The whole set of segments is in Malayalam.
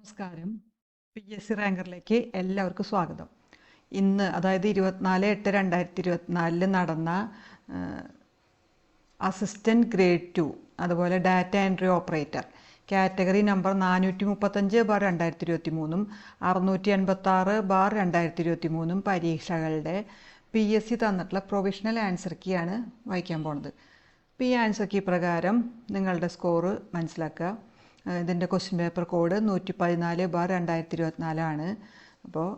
നമസ്കാരം. പി. എസ്. സി റാങ്കറിലേക്ക് എല്ലാവർക്കും സ്വാഗതം. ഇന്ന് അതായത് ഇരുപത്തിനാല് എട്ട് രണ്ടായിരത്തി ഇരുപത്തിനാലിൽ നടന്ന അസിസ്റ്റന്റ് ഗ്രേഡ് ടു അതുപോലെ data entry operator category number നാനൂറ്റി മുപ്പത്തഞ്ച് ബാർ രണ്ടായിരത്തി ഇരുപത്തി മൂന്നും അറുന്നൂറ്റി എൺപത്താറ് ബാർ രണ്ടായിരത്തി ഇരുപത്തി മൂന്നും പരീക്ഷകളുടെ പി. എസ്. സി തന്നിട്ടുള്ള പ്രൊവിഷണൽ ആൻസർ കീയാണ് വായിക്കാൻ പോണത്. ഈ ആൻസർ കീ പ്രകാരം നിങ്ങളുടെ സ്കോറ് മനസ്സിലാക്കുക. ഇതിന്റെ ക്വസ്റ്റ്യൻ പേപ്പർ കോഡ് നൂറ്റി പതിനാല് ബാർ രണ്ടായിരത്തി ഇരുപത്തിനാലാണ് അപ്പോൾ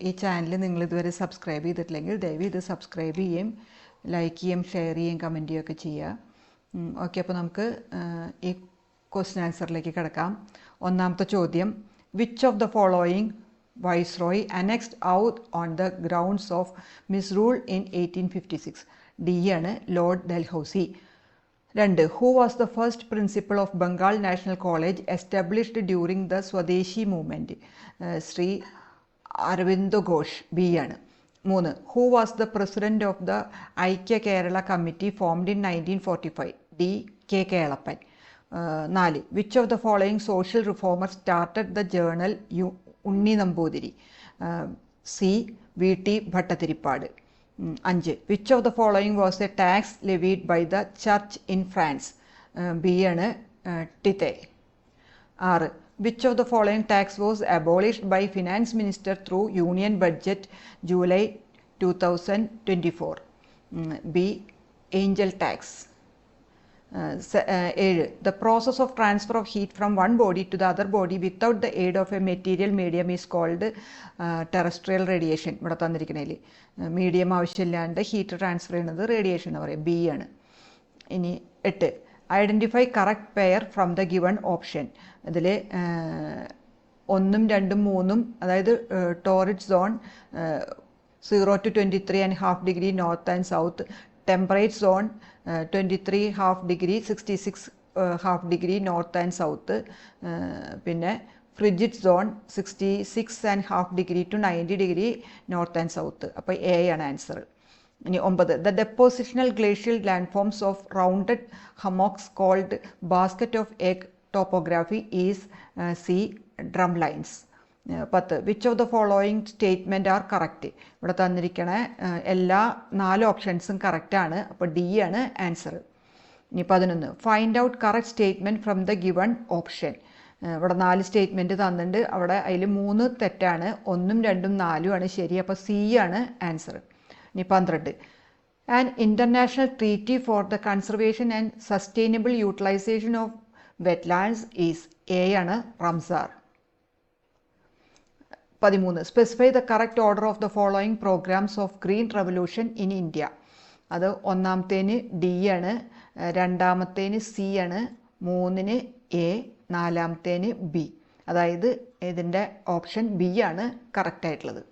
ഈ ചാനൽ നിങ്ങൾ ഇതുവരെ സബ്സ്ക്രൈബ് ചെയ്തിട്ടില്ലെങ്കിൽ ദയവ് ഇത് സബ്സ്ക്രൈബ് ചെയ്യുകയും ലൈക്ക് ചെയ്യും ഷെയർ ചെയ്യും കമന്റ് ചെയ്യുകയൊക്കെ ചെയ്യുക ഓക്കെ അപ്പോൾ നമുക്ക് ഈ ക്വസ്റ്റ്യൻ ആൻസറിലേക്ക് കിടക്കാം. ഒന്നാമത്തെ ചോദ്യം which of the following viceroy annexed Oudh on the grounds of misrule in eighteen fifty six D ആണ് ലോർഡ് ഡൽഹൌസി രണ്ട് who was the first principal of Bengal national college established during the swadeshi movement Shri Aravind Ghosh B ആണ്. മൂന്ന് who was the president of the Aikya Kerala committee formed in nineteen forty five D K Kelappan. ഏഹ് നാല് which of the following social reformer started the journal U Unni Namboothiri? C V T Bhattathiripad. അഞ്ച്. Which of the following was a tax levied by the church in France B ആണ് ടിത്തെ ആറ്. Which of the following tax was abolished by finance minister through union budget July two thousand twenty four B angel tax ഏഴ്. The process of transfer of heat from one body to the other body without the aid of a material medium is called terrestrial radiation ഇവിടെ തന്നിരിക്കണേൽ മീഡിയം ആവശ്യമില്ലാണ്ട് ഹീറ്റ് ട്രാൻസ്ഫർ ചെയ്യുന്നത് റേഡിയേഷൻ എന്ന് പറയും. ബി ആണ്. ഇനി എട്ട്. Identify correct pair from the given option ഇതിൽ ഒന്നും രണ്ടും മൂന്നും അതായത് torrid zone zero to twenty three and half degree north and south temperate zone twenty three half degree sixty six half degree north and south. പിന്നെ frigid zone sixty six and half degree to ninety degree north and south. അപ്പോൾ എ ആണ് ആൻസർ. ഇനി ഒമ്പത്. The depositional glacial land forms of rounded hummocks called basket of egg topography is C drumlins lines. പത്ത്. Which of the following statement are correct ഇവിടെ തന്നിരിക്കണ എല്ലാ നാല് ഓപ്ഷൻസും കറക്റ്റാണ് അപ്പോൾ ഡി ആണ് ആൻസർ ഇനി പതിനൊന്ന്. Find out correct statement from the given option ഇവിടെ നാല് സ്റ്റേറ്റ്മെന്റ് തന്നിട്ടുണ്ട്. അവിടെ അതിൽ മൂന്ന് തെറ്റാണ്. ഒന്നും രണ്ടും നാലും ആണ് ശരി. അപ്പോൾ സി ആണ് ആൻസർ ഇനി പന്ത്രണ്ട്. And international treaty for the conservation and sustainable utilization of wetlands is A ആണ്. റംസാർ പതിമൂന്ന്. Specify the correct order of the following programs of green revolution in India അത് ഒന്നാമത്തേന് ഡി ആണ് രണ്ടാമത്തേന് സി ആണ് മൂന്നിന് എ നാലാമത്തേന് ബി അതായത് ഇതിന്റെ ഓപ്ഷൻ ബി ആണ് കറക്റ്റ് ആയിട്ടുള്ളത്.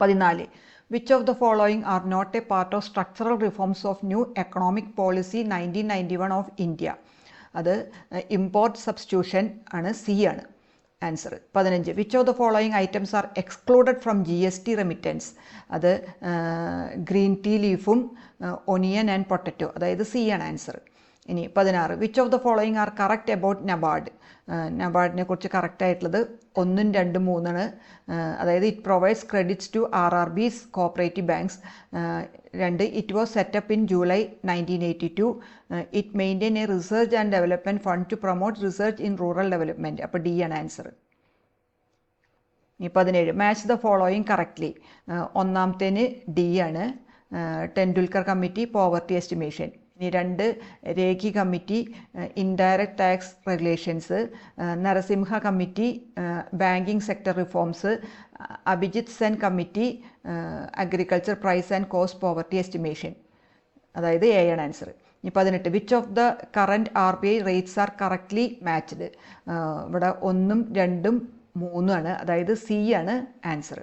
പതിനാല്. Which of the following are not a part of structural reforms of new economic policy nineteen ninety one of India അത് ഇമ്പോർട്ട് സബ്സ്റ്റിറ്റ്യൂഷൻ ആണ് സി ആണ്. ആൻസർ പതിനഞ്ച്. Which of the following items are excluded from G S T remittance അത് ഗ്രീൻ ടീ ലീഫും ഒനിയൻ ആൻഡ് പൊട്ടറ്റോ അതായത് സി ആണ് ആൻസർ ഇനി പതിനാറ്. Which of the following are correct about NABARD നബാർഡിനെ കുറിച്ച് കറക്റ്റ് ആയിട്ടുള്ളത് ഒന്നും രണ്ടും മൂന്നാണ്. അതായത് it provides credits to R R Bs cooperative banks രണ്ട് it was set up in July nineteen eighty two it maintain a research and development fund to promote research in rural development അപ്പോൾ ഡി ആണ് ആൻസർ ഇനി പതിനേഴ്. മാച്ച് ദ ഫോളോയിങ് കറക്റ്റ്ലി ഒന്നാമത്തേന് ഡി ആണ്. ടെൻഡുൽക്കർ കമ്മിറ്റി പോവർട്ടി എസ്റ്റിമേഷൻ ഇനി രണ്ട് Rekhi committee indirect tax regulations Narasimha committee banking sector reforms Abhijit Sen committee agriculture price and cost poverty estimation അതായത് എ ആണ് ആൻസർ ഇനി പതിനെട്ട് which of the current R B I rates are correctly matched ഇവിടെ ഒന്നും രണ്ടും മൂന്നും ആണ്. അതായത് സി ആണ് ആൻസർ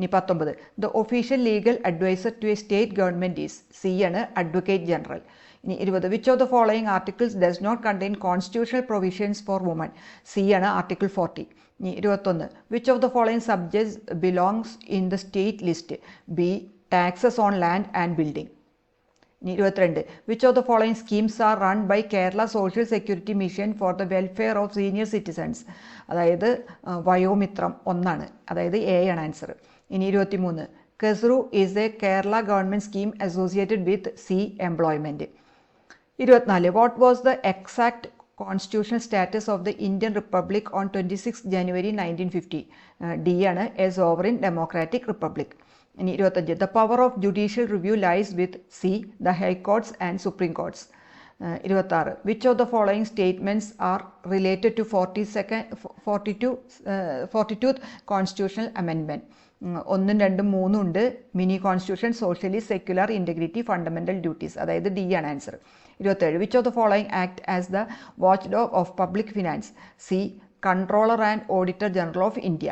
ഇനി പത്തൊമ്പത്. The official legal adviser to a state government is C ആണ് അഡ്വക്കേറ്റ് ജനറൽ ഇനി ഇരുപത്. Which of the following articles does not contain constitutional provisions for women C ആണ് ആർട്ടിക്കിൾ ഫോർട്ടി ഇനി ഇരുപത്തൊന്ന്. Which of the following subjects belongs in the state list B taxes on land and building ഇനി ഇരുപത്തിരണ്ട്. Which of the following schemes are run by Kerala social security mission for the welfare of senior citizens അതായത് വയോമിത്രം ഒന്നാണ്. അതായത് എ ആണ് ആൻസർ ഇനി ഇരുപത്തിമൂന്ന്. KESRU is a Kerala government scheme associated with C employment ഇരുപത്തിനാല്. What was the exact constitutional status of the Indian republic on twenty six January nineteen fifty D ആണ് എ സോവറിൻ ഡെമോക്രാറ്റിക് റിപ്പബ്ലിക് ഇനി ഇരുപത്തഞ്ച് the power of judicial review lies with C the high courts and supreme courts ഇരുപത്താറ് which of the following statements are related to forty second forty two forty two constitutional അമെൻമെന്റ് ഒന്നും രണ്ടും മൂന്നും ഉണ്ട്. Mini constitution socially secular integrity fundamental duties അതായത് ഡി ആണ് ആൻസർ ഇരുപത്തേഴ്. Which of the following act as the watch dog of public finance C controller and auditor general of India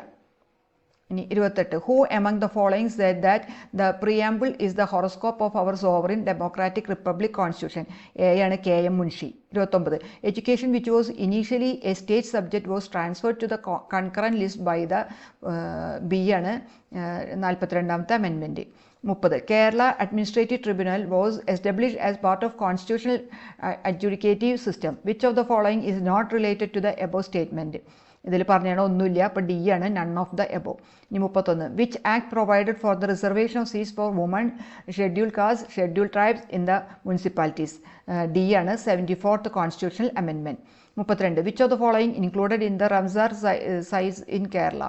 ഇനി ഇരുപത്തെട്ട്. Who among the following said that the preamble is the horoscope of our sovereign democratic republic constitution A ആണ് കെ എം മുൻഷി ഇരുപത്തൊമ്പത്. Education which was initially a state subject was transfer to the concurrent list by the B ആണ് നാൽപ്പത്തിരണ്ടാമത്തെ അമെൻമെന്റ് മുപ്പത്. Kerala administrative tribunal was establish as part of constitutional adjudicative system which of the following is not related to the above statement ഇതിൽ പറഞ്ഞാൽ ഒന്നുമില്ല അപ്പോൾ ഡി ആണ് നൺ ഓഫ് ദ എബോ ഇനി മുപ്പത്തൊന്ന്. Which act provided for the reservation of സീസ് for women schedule caste schedule tribes in the municipalities D ആണ് സെവന്റി ഫോർത്ത് കോൺസ്റ്റിറ്റ്യൂഷണൽ അമെൻമെന്റ് മുപ്പത്തിരണ്ട് which of the following included in the Ramsar size in Kerala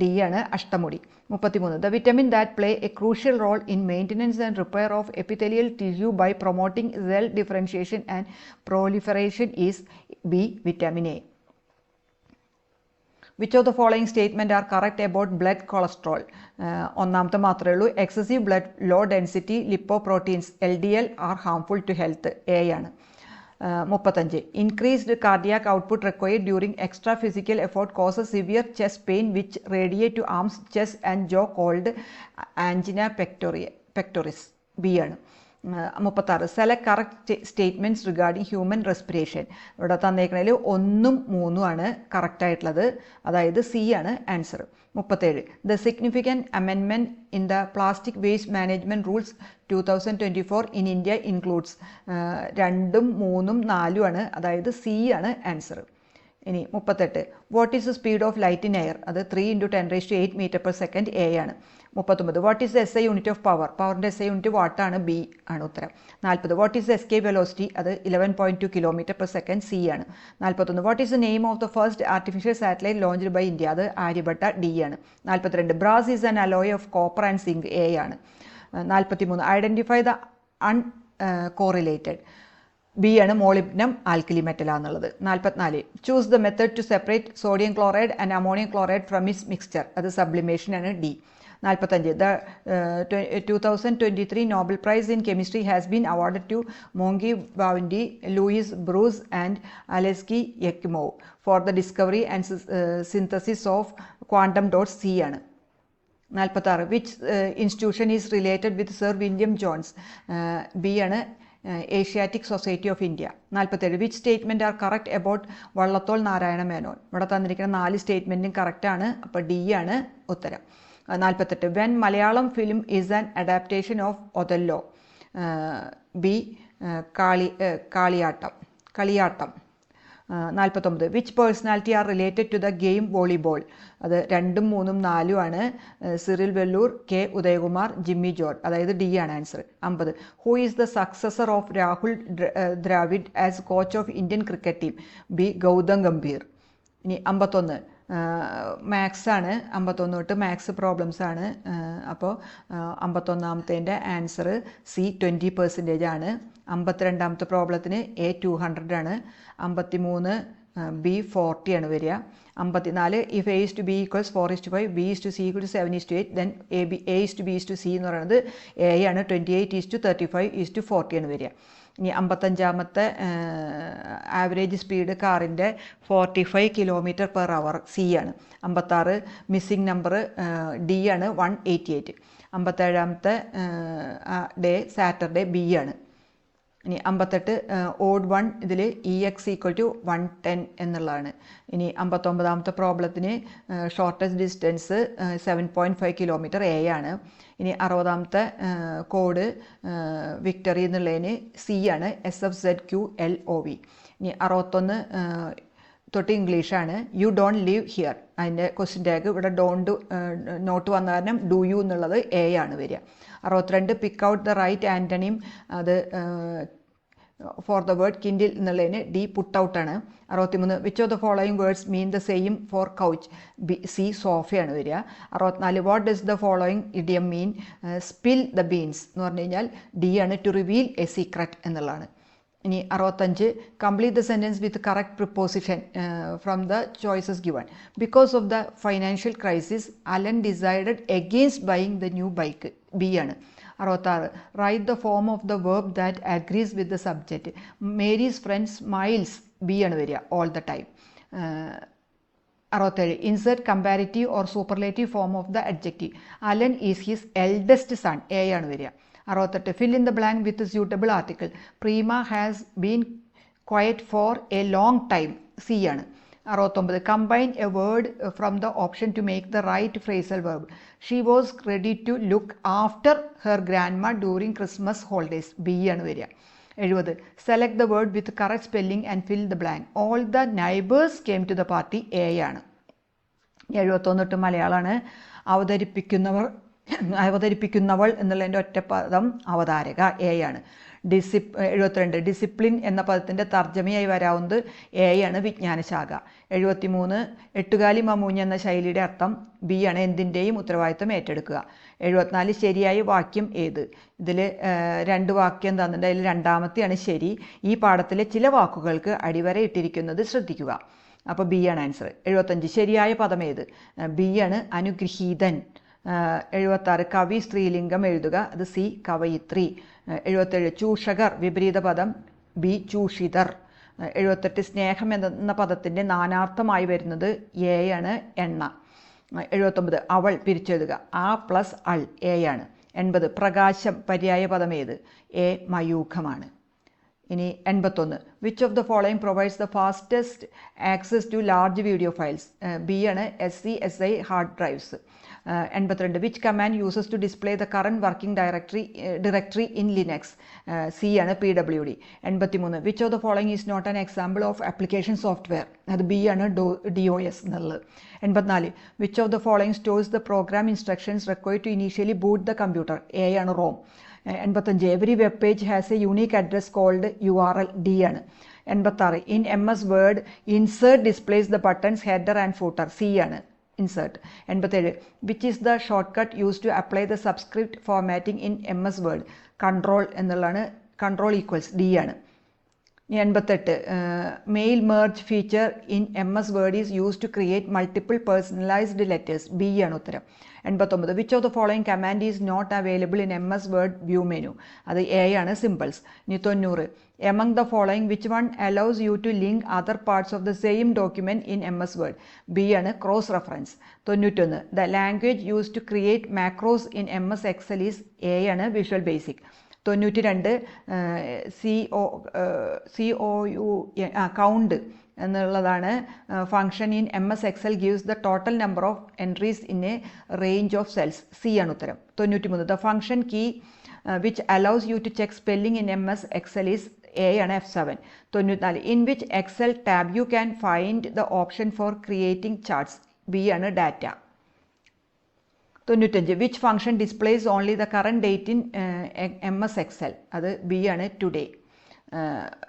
D ആണ് അഷ്ടമുടി. മുപ്പത്തിമൂന്ന്. The vitamin that play a crucial role in maintenance and repair of epithelial tissue by promoting cell differentiation and proliferation is B vitamin A which of the following statement are correct about blood cholesterol ഒന്നാമത്തെ മാത്രമേ ഉള്ളൂ. Excessive blood low density lipo proteins L D L are harmful to health A ആണ് മുപ്പത്തഞ്ച്. Increased cardiac output required during extra physical effort causes severe chest pain which radiate to arms chest and jaw called angina pectoria pectoris B ആണ്. മുപ്പത്താറ്. സെല correct statements regarding human respiration ഇവിടെ തന്നേക്കണതിൽ ഒന്നും മൂന്നും ആണ് കറക്റ്റായിട്ടുള്ളത് അതായത് സി ആണ് ആൻസർ മുപ്പത്തേഴ്. The significant അമെൻമെന്റ് in the plastic waste management rules two thousand twenty four in India includes രണ്ടും മൂന്നും നാലുമാണ് അതായത് സി ആണ് ആൻസർ ഇനി മുപ്പത്തെട്ട്. What is the speed of light in air അത് three into ten raise to eight metre per second A ആണ്. മുപ്പത്തൊമ്പത്. What is the S I unit of power പവറിന്റെ എസ് ഐ യൂണിറ്റ് ആണ് ബി ആണ് ഉത്തരം. നാൽപ്പത് what is the escape velocity അത് eleven point two kilometre per second C ആണ്. നാൽപ്പത്തൊന്ന് what is the name of the first artificial satellite launched by India അത് ആര്യഭട്ട ഡി ആണ്. നാൽപ്പത്തിരണ്ട് brass is an alloy of copper and zinc A ആണ്. നാൽപ്പത്തിമൂന്ന് identify the uncorrelated B ആണ് മോളിപ്നം ആൽക്കലി മെറ്റലാന്നുള്ളത് നാൽപ്പത്തിനാല് choose the method to separate sodium chloride and ammonium chloride from is mixture അത് സബ്ലിമേഷൻ ആണ് ഡി നാൽപ്പത്തഞ്ച് the two thousand twenty three Nobel prize in chemistry has been award to Moungi Bawendi Louis Brus and അലെസ്കി Yekimov for the discovery and synthesis of quantum dot C ആണ്. നാൽപ്പത്താറ് which institution is related with sir William Jones B ആണ് ഏഷ്യാറ്റിക് സൊസൈറ്റി ഓഫ് ഇന്ത്യ നാൽപ്പത്തേഴ് which statement are correct about Vallathol Narayana Menon ഇവിടെ തന്നിരിക്കുന്ന നാല് സ്റ്റേറ്റ്മെന്റും കറക്റ്റാണ് അപ്പോൾ ഡി ആണ് ഉത്തരം. നാൽപ്പത്തെട്ട് when Malayalam film is an adaptation of Othello B Kali Kaliyattam. Kaliyattam. നാൽപ്പത്തൊമ്പത് which personality are related to the game volleyball അത് രണ്ടും മൂന്നും നാലും ആണ്. സിറിൽ വെല്ലൂർ കെ ഉദയകുമാർ ജിമ്മി ജോർജ് അതായത് ഡി ആണ് ആൻസർ അമ്പത്. Who is the successor of Rahul Dravid as coach of Indian cricket team B Gautam Gambhir. ഇനി അമ്പത്തൊന്ന്. മാത്സ് ആണ് അമ്പത്തൊന്ന് തൊട്ട് മാത്സ് പ്രോബ്ലംസ് ആണ് അപ്പോൾ അമ്പത്തൊന്നാമത്തേന്റെ ആൻസർ സി ട്വന്റി പെർസെന്റേജ് ആണ് അമ്പത്തിരണ്ടാമത്തെ പ്രോബ്ലത്തിന് എ ടു ഹൺഡ്രഡ് ആണ് അമ്പത്തി മൂന്ന് ബി ഫോർട്ടി ആണ് വരിക. അമ്പത്തിനാല് if A is to B equals four is to five B is to C equal to seven is to eight then A B A is to B is to C എന്ന് പറയുന്നത് എ ആണ്. Twenty eight is to thirty five is to forty ആണ് വരിക. ഇനി അമ്പത്തഞ്ചാമത്തെ ആവറേജ് സ്പീഡ് കാറിന്റെ forty five kilometre per hour C ആണ്. അമ്പത്താറ് മിസ്സിംഗ് നമ്പർ ഡി ആണ് വൺ എയ്റ്റി എയ്റ്റ് അമ്പത്തേഴാമത്തെ ഡേ സാറ്റർഡേ ബി ആണ്. ഇനി അമ്പത്തെട്ട് ഓഡ് വൺ ഇതിൽ E X equal to one ten എന്നുള്ളതാണ്. ഇനി അമ്പത്തൊമ്പതാമത്തെ പ്രോബ്ലത്തിന് shortest distance seven point five kilometre A ആണ്. ഇനി അറുപതാമത്തെ കോഡ് വിക്ടറി എന്നുള്ളതിന് സി ആണ് S F Z Q L O V ഇനി അറുപത്തൊന്ന് തൊട്ട് ഇംഗ്ലീഷാണ് യു ഡോണ്ട് ലീവ് ഹിയർ അതിന്റെ ക്വസ്റ്റ്യൻ ടാഗ് ഇവിടെ ഡോണ്ട് നോട്ട് വന്ന കാരണം ഡു യു എന്നുള്ളത് എ ആണ് വരിക. അറുപത്തിരണ്ട് പിക്ക് ഔട്ട് ദ റൈറ്റ് ആന്റണിയും അത് ഫോർ ദ വേർഡ് കിൻഡിൽ എന്നുള്ളതിന് ഡി പുട്ട് ഔട്ടാണ് അറുപത്തിമൂന്ന് which of the following words mean the same for couch B C സോഫയാണ് വരിക. അറുപത്തിനാല് what does the following idiom mean spill the beans എന്ന് പറഞ്ഞു കഴിഞ്ഞാൽ ഡി ആണ് ടു റിവീൽ എ സീക്രട്ട് എന്നുള്ളതാണ്. ഇനി അറുപത്തഞ്ച് complete the sentence with correct preposition from the choices given because of the financial crisis Alan decided against buying the new bike B ആണ്. അറുപത്താറ് write the form of the verb that agrees with the subject Mary's friends smiles B ആണ് വരിക ഓൾ ദ ടൈം അറുപത്തേഴ് insert comparative or superlative form of the adjective Alan is his eldest son A ആണ് വരിക. അറുപത്തെട്ട് fill in the blank with suitable article Prima has been quiet for a long time C ആണ്. അറുപത്തൊമ്പത്. Combine a word from the option to make the right phrasal verb she was ready to look after her grandma during Christmas holidays B ആണ് വരിക. എഴുപത്. Select the word with correct spelling and fill the blank all the neighbours came to the party A ആണ്. എഴുപത്തൊന്നിട്ട് മലയാളമാണ്. അവതരിപ്പിക്കുന്നവർ അവതരിപ്പിക്കുന്നവൾ എന്നുള്ളതിന്റെ ഒറ്റ പദം അവതാരക. എ ആണ്. ഡിസിപ് എഴുപത്തിരണ്ട്. ഡിസിപ്ലിൻ എന്ന പദത്തിന്റെ തർജമയായി വരാവുന്നത് എ ആണ് വിജ്ഞാനശാഖ. എഴുപത്തി മൂന്ന് എട്ടുകാലി മമൂഞ്ഞ് എന്ന ശൈലിയുടെ അർത്ഥം ബി ആണ് എന്തിന്റെയും ഉത്തരവാദിത്വം ഏറ്റെടുക്കുക. എഴുപത്തിനാല് ശരിയായ വാക്യം ഏത്? ഇതിൽ രണ്ട് വാക്യം തന്നിട്ടുണ്ട്. അതിൽ രണ്ടാമത്തെയാണ് ശരി. ഈ പാഠത്തിലെ ചില വാക്കുകൾക്ക് അടിവര ഇട്ടിരിക്കുന്നത് ശ്രദ്ധിക്കുക. അപ്പോൾ ബി ആണ് ആൻസർ എഴുപത്തഞ്ച് ശരിയായ പദം ഏത്? ബി ആണ് അനുഗ്രഹീതൻ. എഴുപത്താറ് കവി സ്ത്രീലിംഗം എഴുതുക. അത് സി കവയിത്രി. എഴുപത്തേഴ് ചൂഷകർ വിപരീത പദം ബി ചൂഷിതർ. എഴുപത്തെട്ട് സ്നേഹം എന്ന പദത്തിന്റെ നാനാർത്ഥമായി വരുന്നത് എ ആണ് എണ്ണ. എഴുപത്തൊമ്പത് അവൾ പിരിച്ചെഴുതുക. ആ പ്ലസ് അൾ എ ആണ്. എൺപത് പ്രകാശം പര്യായ പദം ഏത്? എ മയൂഖമാണ്. ഇനി എൺപത്തൊന്ന്. Which of the following provides the fastest access to large video files B ആണ് S C S I hard drives എൺപത്തിരണ്ട്. Which command uses to display the current working directory directory in Linux C ആണ് പി ഡബ്ല്യു ഡി എൺപത്തിമൂന്ന്. Which of the following is not an example of application software അത് ബി ആണ് ഡോ ഡി ഒ എസ് എന്നുള്ളത്. എൺപത്തിനാല്. Which of the following stores the program instructions require to initially boot the computer A ആണ് റോം എൺപത്തഞ്ച്. Every web page has a unique address called U R L D ആണ്. എൺപത്താറ്. In M S Word insert displays the buttons header and footer C ആണ്. ഇൻസേർട്ട് എൺപത്തേഴ്. Which is the short cut use to apply the subscript formatting in M S Word control എന്നുള്ളതാണ്. കൺട്രോൾ ഈക്വൽസ് ഡി ആണ്. എൺപത്തെട്ട്. Mail merge feature in M S Word is use to create multiple personalised letters B ആണ് ഉത്തരം. എൺപത്തൊമ്പത്. Which of the following command is not available in M S Word view menu അത് എ ആണ് സിമ്പിൾസ് ഇനി തൊണ്ണൂറ്. Among the following which one allows you to link other parts of the same document in M S Word B ആണ് ക്രോസ് റെഫറൻസ് തൊണ്ണൂറ്റൊന്ന്. The language use to create macros in M S Excel is A ആണ് വിഷ്വൽ ബേസിക് തൊണ്ണൂറ്റി രണ്ട് C O C O U ആ കൗണ്ട് എന്നുള്ളതാണ് function in M S Excel gives the total number of entries in a range of cells C ആണ് ഉത്തരം. തൊണ്ണൂറ്റി മൂന്ന് the function key which allows you to check spelling in M S Excel is A ആണ് എഫ് സെവൻ തൊണ്ണൂറ്റിനാല്. In which Excel tab you can find the option for creating charts B ആണ് ഡാറ്റ തൊണ്ണൂറ്റഞ്ച്. Which function displays only the current date in M S Excel അത് ബി ആണ് ടുഡേ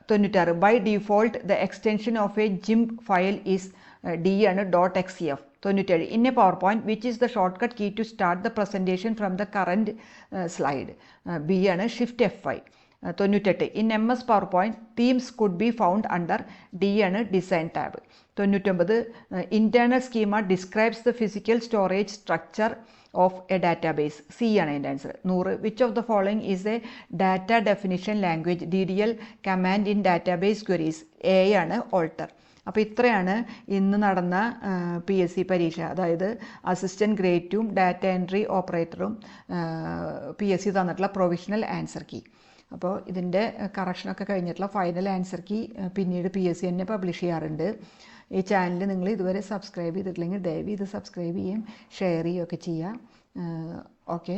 തൊണ്ണൂറ്റാറ്. By default the extension of a GIMP file is D ആണ് ഡോട്ട് എക്സ് സി എഫ് തൊണ്ണൂറ്റേഴ്. In a PowerPoint which is the short cut key to start the presentation from the current slide B ആണ് ഷിഫ്റ്റ് എഫ് ഐ തൊണ്ണൂറ്റെട്ട്. In M S PowerPoint themes could be found under D ആണ് ഡിസൈൻ ടാബ് തൊണ്ണൂറ്റൊമ്പത്. Internal schema describes the physical storage structure of a database C ആണ് അതിന്റെ ആൻസർ നൂറ്. Which of the following is a data definition language D D L command in database queries A ആണ് ഓൾട്ടർ അപ്പോൾ ഇത്രയാണ് ഇന്ന് നടന്ന പി എസ് സി പരീക്ഷ. അതായത് അസിസ്റ്റന്റ് ഗ്രേറ്റും ഡാറ്റ എൻട്രി ഓപ്പറേറ്ററും പി എസ് സി തന്നിട്ടുള്ള പ്രൊവിഷണൽ ആൻസർ കീ അപ്പോൾ ഇതിന്റെ കറക്ഷനൊക്കെ കഴിഞ്ഞിട്ടുള്ള ഫൈനൽ ആൻസർ കീ പിന്നീട് പി എസ് സി തന്നെ പബ്ലിഷ് ചെയ്യാറുണ്ട്. ഈ ചാനൽ നിങ്ങൾ ഇതുവരെ സബ്സ്ക്രൈബ് ചെയ്തിട്ടില്ലെങ്കിൽ ദയവ് ഇത് സബ്സ്ക്രൈബ് ചെയ്യുകയും ഷെയർ ചെയ്യുകയൊക്കെ ചെയ്യുക. Okay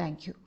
thank